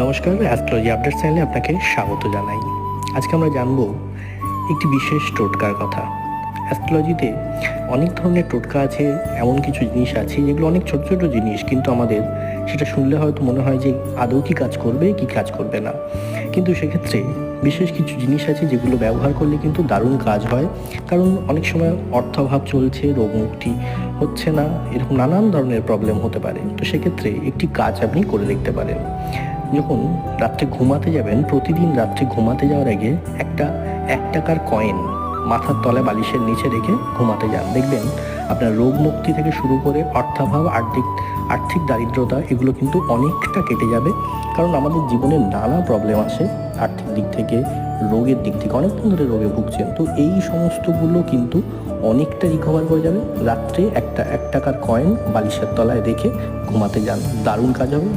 নমস্কার astrology update চ্যানেলে আপনাকে স্বাগত জানাই। আজকে আমরা জানব একটি বিশেষ টোটকার কথা। অ্যাস্ট্রোলজিতে অনেক ধরনের টোটকা আছে, এমন কিছু জিনিস আছে যেগুলো অনেক ছোট ছোট জিনিস, কিন্তু আমাদের সেটা শুনলে হয়তো মনে হয় যে আদৌ কি কাজ করবে, কি কাজ করবে না। কিন্তু সেক্ষেত্রে বিশেষ কিছু জিনিস আছে যেগুলো ব্যবহার করলে কিন্তু দারুণ কাজ হয়। কারণ অনেক সময় অর্থাভাব চলছে রোগমুক্তি হচ্ছে না, এরকম নানান ধরনের প্রবলেম হতে পারে। তো সেক্ষেত্রে একটি কাজ আপনি করে দেখতে পারেন। যখন রাত্রে ঘুমাতে যাবেন, প্রতিদিন রাত্রে ঘুমাতে যাওয়ার আগে একটা, এক টাকার কয়েন মাথার তলায় বালিশের নিচে রেখে ঘুমাতে যান। দেখবেন আপনার রোগ মুক্তি থেকে শুরু করে অর্থাভাব, আর্থিক আর্থিক দারিদ্রতা, এগুলো কিন্তু অনেকটা কেটে যাবে। কারণ আমাদের জীবনে নানা প্রবলেম আসে আর্থিক দিক থেকে, রোগের দিক থেকে, অনেকক্ষণ ধরে রোগে ভুগছেন। তো এই সমস্তগুলো কিন্তু অনেকটা রিকভার হয়ে যাবে। রাত্রে একটা, এক টাকার কয়েন বালিশের তলায় রেখে ঘুমাতে যান। দারুণ কাজ হবে।